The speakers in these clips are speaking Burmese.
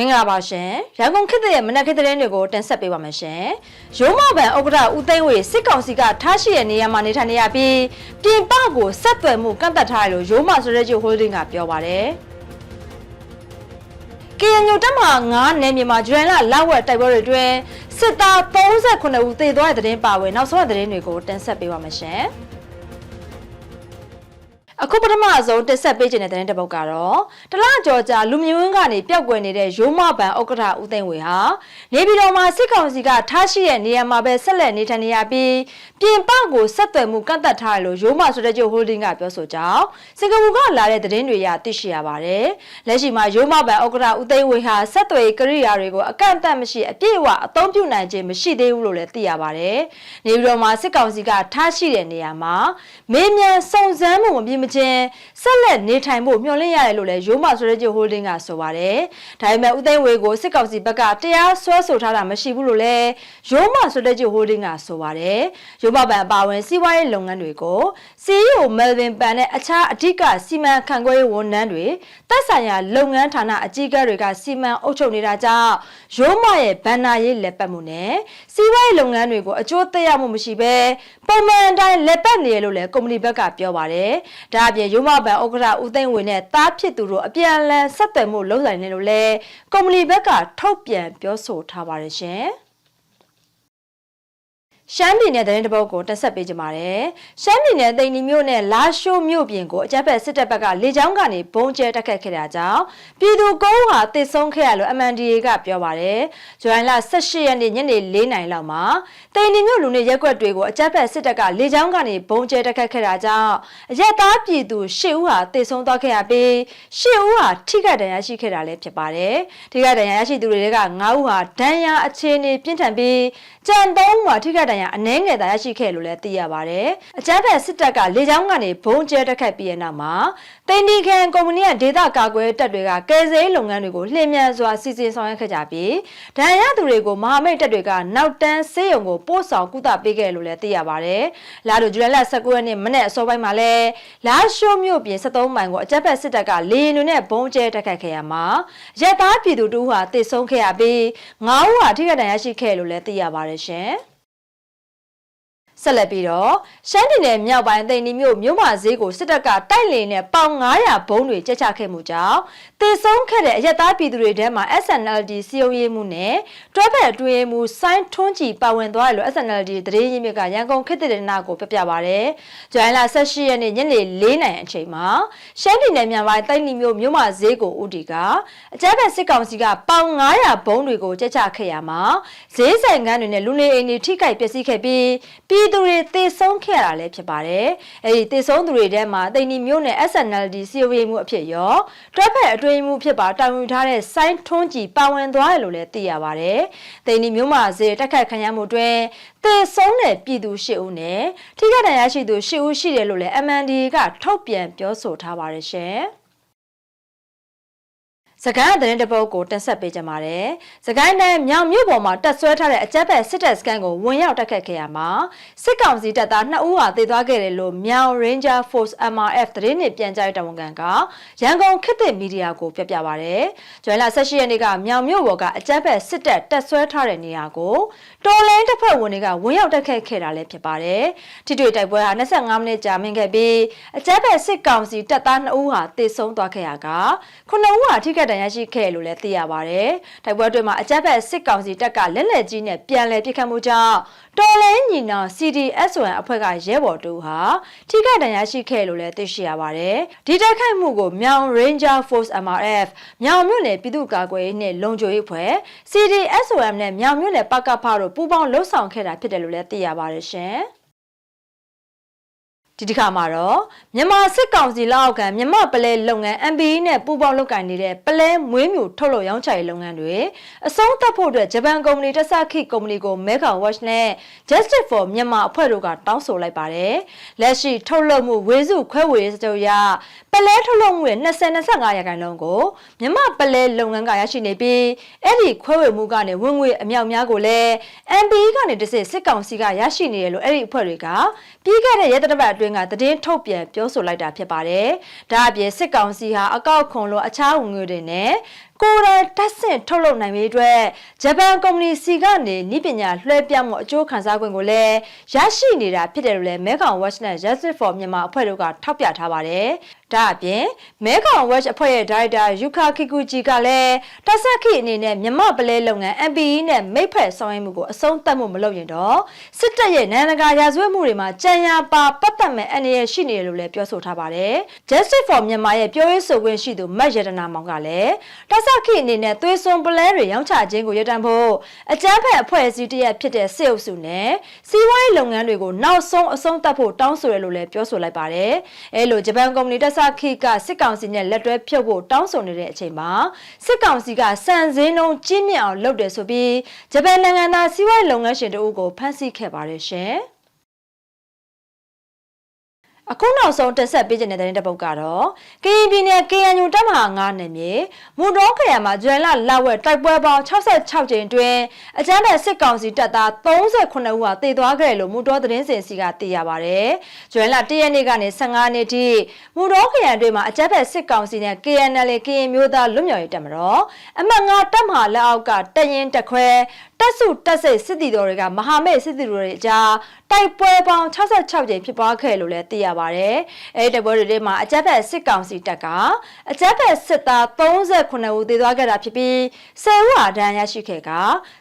မင်္ဂလာပါရှင်ရန်ကုန်ခေတ်ရဲ့မနက်ခေတ်သတင်းတွေကိုတင်ဆက်ပေးပါမယ်ရှင်ရိုးမဘန်ဥက္ကဋ္ဌဦးသိန်းဝေစစ်ကောင်စီကထားရှိတဲ့နေရာမှာနေထိုင်နေရပြီးပြင်ပကိုဆက်သွယ်မှုကန့်သက်ထားတယ်လို့ရိုးမဆိုရဲကျိုဟိုးဒင်းကပြောပါတယ်ကရင်ညိုတက်မှာ9နယ်မြေမှာဂျွန်လာလောက်ဝက်တိုက်ပွဲတွေအတွင်းစစ်သား38ဦးသေသွားတဲ့သတင်းပါဝင်နောက်ဆုံးသတင်းတွေကိုတင်ဆက်ပေးပါမယ်ရှင် အခုပထမဆုံးတက်ဆက်ပေးခြင်းတဲ့တဲ့တစ်ပုတ်ကတော့တလကြော်ကြာလူမျိုးဝင်းကနေပျောက်ကွယ်နေတဲ့ရိုးမဘန်ဥက္ကဋ္ဌဦးသိန်းဝေဟာနေပြည်တော်မှာစစ်ကောင်စီကထားရှိတဲ့နေရာမှာပဲဆက်လက်နေထိုင်နေရပြီးပြင်ပကိုဆက်သွယ်မှုကန့်သက်ထားတယ်လို့ရိုးမဆိုတဲ့ကျိုဟိုးဒင်းကပြောဆိုကြောင်းစင်ကာပူကလာတဲ့သတင်းတွေရသိရှိရပါတယ်။လက်ရှိမှာရိုးမဘန်ဥက္ကဋ္ဌဦးသိန်းဝေဟာဆက်သွယ်ရေးကိရိယာတွေကိုအကန့်အသတ်မရှိအပြည့်အဝအသုံးပြုနိုင်ခြင်းမရှိသေးဘူးလို့လည်းသိရပါတယ်။နေပြည်တော်မှာစစ်ကောင်စီကထားရှိတဲ့နေရာမှာမေးမြန်းစုံစမ်းမှုမပြင်းမချင်းဆက်လက်နေထိုင်ဖို့မျှော်လင့်ရတယ်လို့လည်းရိုးမဆိုတဲ့ကျိုဟိုးဒင်းကဆိုပါတယ်။ဒါပေမဲ့ဦးသိန်းဝေကိုစစ်ကောင်စီဘက်ကတရားစွဲဆိုထားတာမရှိဘူးလို့လည်းရိုးမဆိုတဲ့ကျိုဟိုးဒင်းကဆိုပါတယ်။ရိုးမဘန်အပါအဝင်စီးပွားရေးလုပ်ငန်းတွေကို CEO Melvin Pan နဲ့အခြားအဓိကစီမံခန့်ခွဲရေးဝန်ထမ်းတွေသက်ဆိုင်ရာလုပ်ငန်းဌာနအကြီးအကဲတွေကစီမံအုပ်ချုပ်နေတာကြောင့်ရိုးမရဲ့ဘဏ္ဍာရေးလက်ပတ်မှုနဲ့စီးပွားရေးလုပ်ငန်းတွေကိုအကျိုးသက်ရောက်မှုမရှိဘဲပုံမှန်အတိုင်းလက်ပတ်နေရလို့လည်းကုမ္ပဏီဘက်ကပြောပါတယ်။ဒါအပြင်ရိုးမဘဏ်ဥက္ကဋ္ဌဦးသိန်းဝေနဲ့တားဖြစ်သူတို့အပြန်အလှန်ဆက်သွယ်မှုလုပ်ဆိုင်နေလို့လည်းကုမ္ပဏီဘက်ကထုတ်ပြန်ပြောဆိုထားပါတယ်ရှင်။ ရှမ်းပြည်နယ်သတင်းတစ်ပုဒ်ကိုတက်ဆက်ပေးကြပါမယ်။ရှမ်းပြည်နယ်တိန်နီမြို့နဲ့လာရှိုးမြို့ပြင်ကိုအကြမ်းဖက်စစ်တပ်ဘက်ကလေကြောင်းကနေဘုံကျဲတက်ခတ်ခဲ့တာကြောင့်ပြည်သူကုန်းဟာတစ်ဆုံးခဲ့ရလို့ MNDA ကပြောပါတယ်။ဇူလိုင်လ18ရက်နေ့ညနေ4နာရီလောက်မှာတိန်နီမြို့လူနေရက်ကွက်တွေကိုအကြမ်းဖက်စစ်တပ်ကလေကြောင်းကနေဘုံကျဲတက်ခတ်ခဲ့တာကြောင့်အရက်သားပြည်သူ10ဦးဟာတစ်ဆုံးသွားခဲ့ရပြီး10ဦးဟာထိခိုက်ဒဏ်ရာရှိခဲ့တာလည်းဖြစ်ပါတယ်။ထိခိုက်ဒဏ်ရာရရှိသူတွေက9ဦးဟာဒဏ်ရာအခြေအနေပြင်းထန်ပြီးကြံ3ဦးဟာထိခိုက်ဒဏ်ရာအနည်းငယ်သာရရှိခဲ့လို့လည်းသိရပါတယ်။အကြမ်းဖက်စစ်တပ်ကလေကြောင်းကနေဘုံကျဲတက်ခတ်ပြီးတဲ့နောက်မှာတိန်ဒီခန်ကုမ္ပဏီရဲ့ဒေသကာကွယ်တပ်တွေကကယ်ဆယ်ရေးလုပ်ငန်းတွေကိုလှည့်မြန်စွာစီစဉ်ဆောင်ရွက်ခဲ့ကြပြီးဒဏ်ရာသူတွေကိုမဟာမိတ်တပ်တွေကနောက်တန်းဆေးရုံကိုပို့ဆောင်ကုသပေးခဲ့လို့လည်းသိရပါတယ်။လာတို့ဇူလိုင်လ19ရက်နေ့မနေ့အစောပိုင်းမှာလဲလာရှိုးမြို့ပြင်73မိုင်ကိုအကြမ်းဖက်စစ်တပ်ကလေရင်တွေနဲ့ဘုံကျဲတက်ခတ်ခဲ့ရမှာရက်သားပြည်သူတူဟာတစ်ဆုံးခဲ့ရပြီး9ဦးဟာထိခိုက်ဒဏ်ရာရှိခဲ့လို့လည်းသိရပါတယ်ရှင်။ ဆက်လက်ပြီးတော့ရှမ်းပြည်နယ်မြောက်ပိုင်းသိန်နီမြို့မြို့မဈေးကိုစစ်တပ်ကတိုက်လင်နဲ့ပေါင်900ဘုံတွေကျက်ချခဲ့မှုကြောင့်တည်ဆုံးခဲ့တဲ့အရက်သားပြည်သူတွေထဲမှာ SNLD စီယုံရေးမှုနဲ့တွဲဖက်အတွင်းမှုဆိုင်းထွန်းကြည်ပါဝင်သွားတယ်လို့ SNLD သတင်းရင်းမြစ်ကရန်ကုန်ခေတ်တဲ့နာကိုပြပြပါဗျ။ဇွန်လ18ရက်နေ့ညနေ4နာရီအချိန်မှာရှမ်းပြည်နယ်မြောက်ပိုင်းသိန်နီမြို့မြို့မဈေးကိုဦးတီကအကြမ်းဖက်စစ်ကောင်စီကပေါင်900ဘုံတွေကိုကျက်ချခဲ့ရမှာဈေးဆိုင်ကန်းတွေနဲ့လူနေအိမ်တွေထိခိုက်ပျက်စီးခဲ့ပြီးပြည်သူတွေတေဆုံးခဲ့ရတာလည်းဖြစ်ပါတယ်။အဲဒီတေဆုံးသူတွေထဲမှာတိန်နီမျိုးနဲ့ SNLD စီယိုရေးမှုအဖြစ်ရောတွဲဖက်အတွင်းမှုဖြစ်ပါတာဝန်ထားတဲ့စိုင်းထွန်းကြည်ပါဝင်သွားတယ်လို့လည်းသိရပါတယ်။တိန်နီမျိုးမှာဈေးတက်ခတ်ခံရမှုတွင်တေဆုံးတဲ့ပြည်သူ၈ဦးနဲ့ထိခိုက်ဒဏ်ရာရှိသူ၈ဦးရှိတယ်လို့လည်း MND ကထုတ်ပြန်ပြောဆိုထားပါတယ်ရှင်။ စကိုင်းသတင်းတပုတ်ကိုတင်ဆက်ပေးကြပါမယ်။စကိုင်းတိုင်းမြောင်မြို့ပေါ်မှာတက်ဆွဲထားတဲ့အကြက်ဘက်စစ်တပ်စကန်ကိုဝင်ရောက်တက်ခတ်ခဲ့ရမှာစစ်ကောင်စီတပ်သား2ဦးဟာသေသွားခဲ့တယ်လို့မြောင် Ranger Force MRF သတင်းနဲ့ပြန်ကြားတဲ့ဝန်ခံကရန်ကုန်ခေတ်သစ်မီဒီယာကိုပြပြပါဗျ။ကျွမ်းလာ18ရက်နေ့ကမြောင်မြို့ပေါ်ကအကြက်ဘက်စစ်တပ်တက်ဆွဲထားတဲ့နေရာကိုတော်လိုင်းတစ်ဖက်ဝင်တွေကဝင်ရောက်တက်ခတ်ခဲ့တာလည်းဖြစ်ပါတယ်။ထိတွေ့တိုက်ပွဲဟာ25မိနစ်ကြာမြင့်ခဲ့ပြီးအကြက်ဘက်စစ်ကောင်စီတပ်သား2ဦးဟာသေဆုံးသွားခဲ့ရက9ဦးဟာထိခိုက်ဒဏ်ရာရှိခဲ့လို့လည်းသိရပါတယ်။တိုက်ပွဲအတွင်းမှာအကြမ်းဖက်စစ်ကောင်စီတပ်ကလက်လက်ကြီးနဲ့ပြန်လည်ပစ်ခတ်မှုကြောင့်တော်လဲညီနောင် CDSON အဖွဲ့ကရဲဘော်တူဟာထိခိုက်ဒဏ်ရာရှိခဲ့လို့လည်းသိရှိရပါတယ်။ဒီတိုက်ခိုက်မှုကိုမြောင် Ranger Force MRF မြောင်မြို့နယ်ပြည်သူ့ကာကွယ်ရေးနှင့်လုံခြုံရေးအဖွဲ့ CDSOM နဲ့မြောင်မြို့နယ်ပကဖတို့ပူးပေါင်းလှုပ်ဆောင်ခဲ့တာဖြစ်တယ်လို့လည်းသိရပါတယ်ရှင်။ ဒီတစ်ခါမှာတော့မြန်မာစစ်ကောင်စီလက်အောက်ခံမြန်မာပလဲလုပ်ငန်း MBE နဲ့ပူးပေါင်းလုပ်ကိုင်နေတဲ့ပလဲမွေးမြူထုတ်လုပ်ရောင်းချရေးလုပ်ငန်းတွေအဆုံးသတ်ဖို့အတွက်ဂျပန်ကုမ္ပဏီတက်ဆခိကုမ္ပဏီကို Mega Watch နဲ့ Justice for Myanmar အဖွဲ့တို့ကတောင်းဆိုလိုက်ပါတယ်။လက်ရှိထုတ်လုပ်မှုဝေစုခွဲဝေရေးစကြရပလဲထုတ်လုပ်မှုရဲ့20-25ရာခိုင်နှုန်းကိုမြန်မာပလဲလုပ်ငန်းကရရှိနေပြီးအဲ့ဒီခွဲဝေမှုကနေဝင်ငွေအမြောက်များကိုလည်း MBE ကနေတစ်စစ်စစ်ကောင်စီကရရှိနေတယ်လို့အဲ့ဒီအဖွဲ့တွေကပြီးခဲ့တဲ့ရက်သတ္တပတ်အတွင်းကသတင်းထုတ်ပြန်ပြောဆိုလိုက်တာဖြစ်ပါတယ်။ဒါအပြင်စစ်ကောင်စီဟာအကောက်ခွန်လိုအခြားဝင်ငွေတွေနဲ့ကိုယ်တိုင်တက်ဆင့်ထုတ်လုပ်နိုင်ရေးအတွက်ဂျပန်ကုမ္ပဏီစီကနေနည်းပညာလွှဲပြောင်းမှုအကျိုးခံစား권ကိုလည်းရရှိနေတာဖြစ်တယ်လို့လည်းမဲခေါင် Watch နဲ့ Justice for Myanmar အဖွဲ့တို့ကထောက်ပြထားပါတယ်။ ဒါအပြင်မဲခေါင် Watch အဖွဲ့ရဲ့ဒါရိုက်တာယူခါကီကူဂျီကလည်းတက်ဆက်ခိအနေနဲ့မြမပလဲလုပ်ငန်း MPE နဲ့မိတ်ဖက်ဆောင်ရွက်မှုကိုအဆုံးသတ်မှုမလုပ်ရင်တော့စစ်တပ်ရဲ့နိုင်ငံတကာရာဇဝတ်မှုတွေမှာကြံရပါပတ်သက်မဲ့အနေရရှိနေတယ်လို့လည်းပြောဆိုထားပါတယ်။ Justice for Myanmar ရဲ့ပြောရေးဆိုခွင့်ရှိသူမတ်ရတနာမောင်ကလည်းတက်ဆက်ခိအနေနဲ့သွေးစွန်ပလဲတွေရောင်းချခြင်းကိုရတံဖို့အကြမ်းဖက်အဖွဲ့အစည်းတရက်ဖြစ်တဲ့စစ်အုပ်စုနဲ့စီးပွားရေးလုပ်ငန်းတွေကိုနောက်ဆုံးအဆုံးသတ်ဖို့တောင်းဆိုရလို့လည်းပြောဆိုလိုက်ပါတယ်။အဲလိုဂျပန်ကုမ္ပဏီတက်ဆက်ခိကစစ်ကောင်စီနဲ့လက်တွဲဖြုတ်ဖို့တောင်းဆိုနေတဲ့အချိန်မှာစစ်ကောင်စီကစံစင်းနှုန်းကြီးမြင့်အောင်လုပ်တယ်ဆိုပြီးဂျပန်နိုင်ငံသားစီးပွားရေးလုပ်ငန်းရှင်တို့ကိုဖမ်းဆီးခဲ့ပါတယ်ရှင်။ အခုနောက်ဆုံးတက်ဆက်ပေးခြင်းတဲ့တဲ့တပုတ်ကတော့ကရင်ပြည်နယ် KNU တပ်မဟာ9နယ်မြေမွန်တော်ခရိုင်မှာဇွန်လလဝက်တိုက်ပွဲပေါင်း66ကြိမ်တွင်အကြမ်းဖက်စစ်ကောင်စီတပ်သား38ဦးဟာတေသွားခဲ့တယ်လို့မွန်တော်သတင်းစင်စီကသိရပါဗျ။ဇွန်လ1ရက်နေ့ကနေ15နှစ်ထိမွန်တော်ခရိုင်တွင်မှာအကြမ်းဖက်စစ်ကောင်စီနဲ့ KNL ကရင်မျိုးသားလွတ်မြောက်ရေးတပ်မတော်အမှတ်9တပ်မဟာလက်အောက်ကတရင်တခွဲ တက်စုတက်စိတ်စစ်တီတော်တွေကမဟာမိတ်စစ်တီတော်တွေအကြားတိုက်ပွဲပေါင်း66ကြိမ်ဖြစ်ပွားခဲ့လို့လည်းသိရပါတယ်။အဲဒီတိုက်ပွဲတွေထဲမှာအကြက်ဖက်စစ်ကောင်စီတပ်ကအကြက်ဖက်စစ်သား38ဦးသေသွားခဲ့တာဖြစ်ပြီး10ဦးဟာဒဏ်ရာရရှိခဲ့က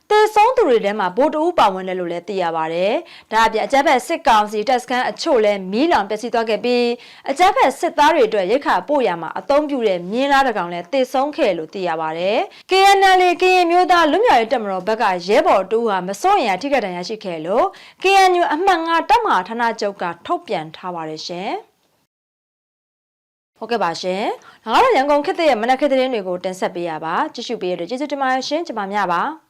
တေဆုံးသူတွေထဲမှာဗိုလ်တဦးပါဝင်တယ်လို့လည်းသိရပါတယ်။ဒါအပြင်အကြက်ဖက်စစ်ကောင်စီတပ်စခန်းအချို့လည်းမီးလောင်ပျက်စီးသွားခဲ့ပြီးအကြက်ဖက်စစ်သားတွေအတွက်ရိတ်ခါပို့ရမှာအသုံးပြုတဲ့မြင်းလားတကောင်လည်းတေဆုံးခဲ့လို့သိရပါတယ်။ KNL ကရင်မျိုးသားလွတ်မြောက်ရေးတပ်မတော်ဘက်ကရဲဘော်တူဟာမစိုးရင်ထိခိုက်ဒဏ်ရာရှိခဲ့လို့ KNU အမှတ်၅တပ်မဟာဌာနချုပ်ကထုတ်ပြန်ထားပါတယ်ရှင်။ဟုတ်ကဲ့ပါရှင်။ငါတို့ရန်ကုန်ခေတ်သစ်ရဲ့မနက်ခေတ်သတင်းတွေကိုတင်ဆက်ပေးရပါ။ကြည့်ရှုပေးရတဲ့ကျေးဇူးတင်ပါတယ်ရှင်။ကျွန်မများပါ။